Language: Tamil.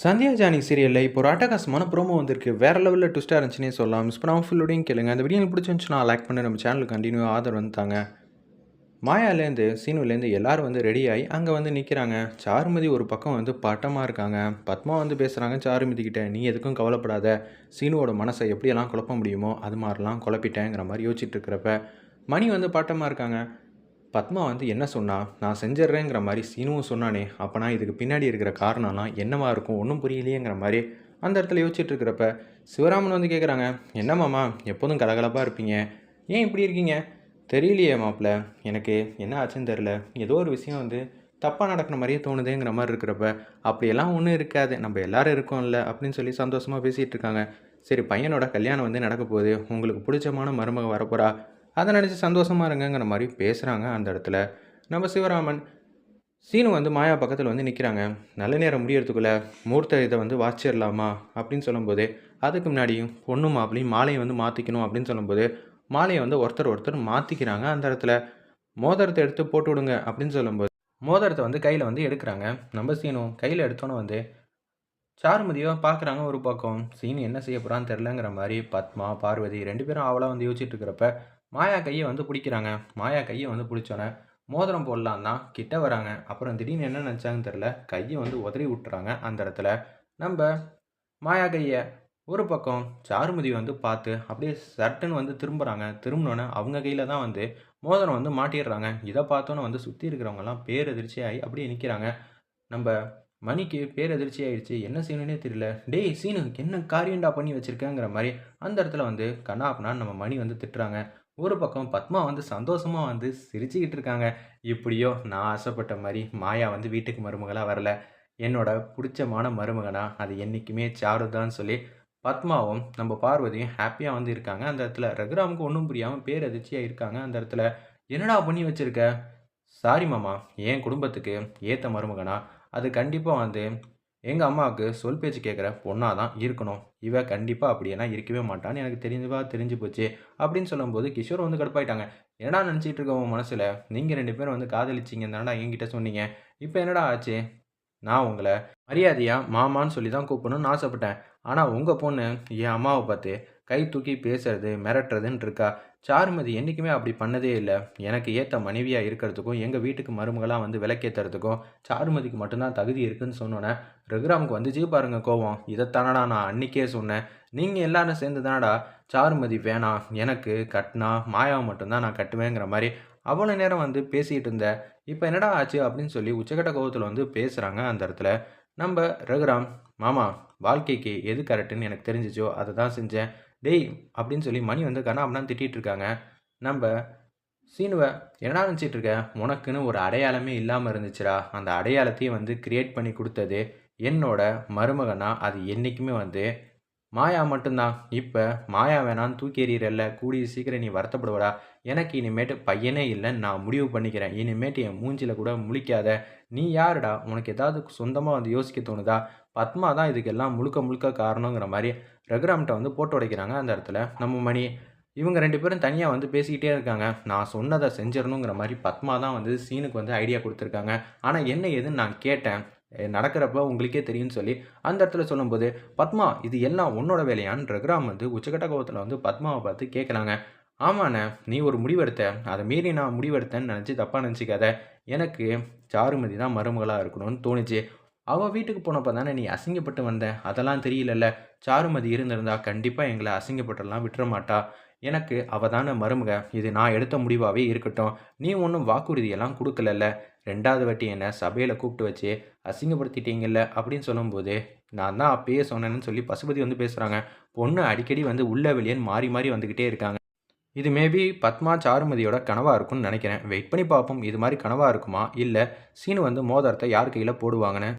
சந்தியா ஜானி சீரியலில் இப்போ ஒரு அட்டகாசமான ப்ரோமோ வந்திருக்கு. வேறு லெவலில் ட்விஸ்ட்டாக இருந்துச்சுன்னே சொல்லலாம். மிஸ் பண்ணாமல் ஃபுல்லோடையும் கேளுங்க. அந்த வீடியோ பிடிச்சிருந்துச்சுன்னா லைக் பண்ணி. நம்ம சேனலுக்கு கண்டினியூ ஆதரவு வந்துட்டாங்க மாயாலேருந்து சீனுலேருந்து எல்லாரும் வந்து ரெடி ஆகி அங்கே வந்து நிற்கிறாங்க சாருமதி ஒரு பக்கம் வந்து பட்டமாக இருக்காங்க. பத்மா வந்து பேசுகிறாங்க சாருமதி கிட்டே நீ எதுக்கும் கவலைப்படாத. சீனுவோட மனசை எப்படியெல்லாம் குழப்ப முடியுமோ அது மாதிரிலாம் குழப்பிட்டேங்கிற மாதிரி யோசிச்சுட்டு இருக்கிறப்ப மணி வந்து பட்டமாக இருக்காங்க. பத்மா வந்து என்ன சொன்னா நான் செஞ்சிட்றேங்கிற மாதிரி சீனுவும் சொன்னானே அப்போனா இதுக்கு பின்னாடி இருக்கிற காரணம்லாம் என்னவா இருக்கும்? ஒன்றும் புரியலையேங்கிற மாதிரி அந்த இடத்துல யோசிச்சுட்டு இருக்கிறப்ப சிவராமன் வந்து கேட்குறாங்க என்னம்மாமா எப்போதும் கலகலப்பாக இருப்பீங்க? ஏன் இப்படி இருக்கீங்க? தெரியலையே மாப்பிள்ள எனக்கு என்ன ஆச்சுன்னு தெரில ஏதோ ஒரு விஷயம் வந்து தப்பாக நடக்கிற மாதிரியே தோணுதேங்கிற மாதிரி இருக்கிறப்ப அப்படியெல்லாம் ஒன்றும் இருக்காது. நம்ம எல்லாரும் இருக்கோம்ல அப்படின்னு சொல்லி சந்தோஷமாக பேசிகிட்டு இருக்காங்க. சரி பையனோட கல்யாணம் வந்து நடக்க போகுது. உங்களுக்கு பிடிச்சமான மருமக வரப்போகிறா அதை நினச்சி சந்தோஷமாக இருங்கங்கிற மாதிரி பேசுகிறாங்க அந்த இடத்துல. நம்ம சிவராமன் சீனு வந்து மாயா பக்கத்தில் வந்து நிற்கிறாங்க நல்ல நேரம் முடியறதுக்குள்ளே மூர்த்த இதை வந்து வாச்சிடலாமா அப்படின்னு சொல்லும்போது அதுக்கு முன்னாடியும் பொண்ணு மாப்பிளையும் மாலையை வந்து மாற்றிக்கணும் அப்படின்னு சொல்லும்போது மாலையை வந்து ஒருத்தர் ஒருத்தர் மாற்றிக்கிறாங்க அந்த இடத்துல. மோதிரத்தை எடுத்து போட்டு விடுங்க அப்படின்னு சொல்லும்போது மோதிரத்தை வந்து கையில் வந்து எடுக்கிறாங்க. நம்ம சீனு கையில் எடுத்தோன்னே வந்து சாருமதியோ பார்க்குறாங்க ஒரு பக்கம். சீனு என்ன செய்ய போகிறான்னு தெரிலங்கிற மாதிரி பத்மா பார்வதி ரெண்டு பேரும் அவளாக வந்து யோசிச்சுட்டு இருக்கிறப்ப மாயா கையை வந்து பிடிக்கிறாங்க. மாயா கையை வந்து பிடிச்சோன்னே மோதிரம் போடலாம் தான் கிட்ட வராங்க. அப்புறம் திடீர்னு என்ன நினச்சாங்கன்னு தெரில கையை வந்து உதறி விட்டுறாங்க அந்த இடத்துல. நம்ம மாயா கையை ஒரு பக்கம் சாருமதி வந்து பார்த்து அப்படியே சட்டுன்னு வந்து திரும்புகிறாங்க திரும்பினோன்னே அவங்க கையில் தான் வந்து மோதிரம் வந்து மாட்டிடுறாங்க. இதை பார்த்தோன்னே வந்து சுற்றி இருக்கிறவங்கலாம் பேரதிர்ச்சி ஆகி அப்படியே நிற்கிறாங்க நம்ம மணிக்கு பேரதிர்ச்சி ஆயிடுச்சு என்ன செய்யணுன்னே தெரியல. டேய் சீனு என்ன காரியண்டா பண்ணி வச்சுருக்கேங்கிற மாதிரி அந்த இடத்துல வந்து கண்ணா அப்படின்னா நம்ம மணி வந்து திட்டுறாங்க. ஒரு பக்கம் பத்மா வந்து சந்தோஷமாக வந்து சிரிச்சுக்கிட்டு இருக்காங்க. இப்படியோ நான் ஆசைப்பட்ட மாதிரி மாயா வந்து வீட்டுக்கு மருமகளாக வரல. என்னோட பிடிச்சமான மருமகனா அது என்றைக்குமே சாருதான்னு சொல்லி பத்மாவும் நம்ம பார்வதியும் ஹாப்பியாக வந்து இருக்காங்க. அந்த இடத்துல ரகுராமுக்கு ஒன்றும் புரியாமல் பேரதிர்ச்சியாக இருக்காங்க. அந்த இடத்துல என்னடா பண்ணி வச்சிருக்க? சாரி மாமா என் குடும்பத்துக்கு ஏற்ற மருமகனா அது கண்டிப்பாக வந்து எங்கள் அம்மாவுக்கு சொல் பேச்சு கேட்குற பொண்ணாக தான் இருக்கணும். இவ கண்டிப்பாக அப்படியெல்லாம் இருக்கவே மாட்டான்னு எனக்கு தெரிஞ்சுவா தெரிஞ்சு போச்சு அப்படின்னு சொல்லும்போது கிஷோர் வந்து கடுப்பாயிட்டாங்க. என்னடா நினச்சிட்டு இருக்க உன் மனசில்? நீங்கள் ரெண்டு பேரும் வந்து காதலிச்சிங்க தானடா என்கிட்ட சொன்னீங்க. இப்போ என்னடா ஆச்சு? நான் உங்களை மரியாதையாக மாமான்னு சொல்லி தான் கூப்பிடணும்னு ஆசைப்பட்டேன். ஆனால் உங்கள் பொண்ணு என் அம்மாவை பார்த்து கை தூக்கி பேசுறது மிரட்டுறதுன்னு இருக்கா? சாருமதி என்றைக்குமே அப்படி பண்ணதே இல்லை. எனக்கு ஏற்ற மனைவியாக இருக்கிறதுக்கும் எங்கள் வீட்டுக்கு மருமகளாக வந்து விளக்கேற்றுறதுக்கும் சாருமதிக்கு மட்டும்தான் தகுதி இருக்குன்னு சொன்னோன்னே ரகுராமுக்கு வந்துச்சு பாருங்க கோவம். இதைத்தானடா நான் அன்றைக்கே சொன்னேன். நீங்கள் எல்லாரும் சேர்ந்து தானடா சாருமதி வேணாம் எனக்கு கட்டினா மாயாவை மட்டும்தான் நான் கட்டுவேங்கிற மாதிரி அவ்வளோ நேரம் வந்து பேசிகிட்டு இருந்தேன் இப்போ என்னடா ஆச்சு அப்படின்னு சொல்லி உச்சக்கட்ட கோவத்தில் வந்து பேசுகிறாங்க அந்த இடத்துல. நம்ம ரகுராம் மாமா வாழ்க்கைக்கு எது கரெக்டுன்னு எனக்கு தெரிஞ்சிச்சோ? அதை தான் செஞ்சேன். டேய் அப்படின்னு சொல்லி மணி வந்து கண்ணாமலாம் திட்டிகிட்டு இருக்காங்க நம்ம சீனுவை என்னடா நினச்சிட்டு இருக்க உனக்குன்னு ஒரு அடையாளமே இல்லாமல் இருந்துச்சுடா. அந்த அடையாளத்தையும் வந்து கிரியேட் பண்ணி கொடுத்தது என்னோட மருமகனா? அது என்றைக்குமே வந்து மாயா மட்டும்தான். இப்போ மாயா வேணான்னு தூக்கி எறிகிறல்ல கூடிய சீக்கிரம் நீ வருத்தப்படுவடா. எனக்கு இனிமேட்டு பையனே இல்லைன்னு நான் முடிவு பண்ணிக்கிறேன். இனிமேட்டு என் மூஞ்சியில் கூட முழிக்காத. நீ யாருடா? உனக்கு ஏதாவது சொந்தமாக வந்து யோசிக்க தோணுதா? பத்மா தான் இதுக்கெல்லாம் முழுக்க முழுக்க காரணங்கிற மாதிரி ரகுராம்கிட்ட வந்து போட்டு உடைக்கிறாங்க அந்த இடத்துல. நம்ம மணி இவங்க ரெண்டு பேரும் தனியாக வந்து பேசிக்கிட்டே இருக்காங்க. நான் சொன்னதை செஞ்சிடணுங்கிற மாதிரி பத்மா தான் வந்து சீனுக்கு வந்து ஐடியா கொடுத்துருக்காங்க. ஆனால் என்ன ஏதுன்னு நான் கேட்டேன். நடக்கிறப்ப உங்களுக்கே தெரியும்னு சொல்லி அந்த இடத்துல சொல்லும்போது பத்மா இது எல்லாம் உன்னோட வேலையான்னு ரகுராம் வந்து உச்சகட்ட கோபத்தில் வந்து பத்மாவை பார்த்து கேட்குறாங்க ஆமாண்ணே நீ ஒரு முடிவெடுத்த. அதை மீறி நான் முடிவெடுத்தேன்னு நினச்சி தப்பாக நினச்சிக்காத. எனக்கு சாருமதி தான் மருமகளாக இருக்கணும்னு தோணுச்சு. அவள் வீட்டுக்கு போனப்போ தானே நீ அசிங்கப்பட்டு வந்த? அதெல்லாம் தெரியலல்ல. சாருமதி இருந்திருந்தா கண்டிப்பாக எங்களை அசிங்கப்பட்டுலாம் விட்டுற மாட்டா எனக்கு அவள் தானே மருமக. இது நான் எடுத்த முடிவாகவே இருக்கட்டும். நீ ஒன்றும் வாக்குறுதியெல்லாம் கொடுக்கலல்ல. ரெண்டாவது வாட்டி என்னை சபையில் கூப்பிட்டு வச்சு அசிங்கப்படுத்திட்டீங்கல்ல? அப்படின்னு சொல்லும்போது நான் தான் அப்பயே சொன்னேன்னு சொல்லி பசுபதி வந்து பேசுகிறாங்க பொண்ணு அடிக்கடி வந்து உள்ள வெளியேன்னு மாறி மாறி வந்துக்கிட்டே இருக்காங்க. இது மேபி பத்மா சாருமதியோட கனவாக இருக்கும்னு நினைக்கிறேன். வெயிட் பண்ணி பார்ப்போம். இது மாதிரி கனவாக இருக்குமா? இல்லை சீனு வந்து மோதிரத்தை யார் கையில் போடுவாங்கன்னு?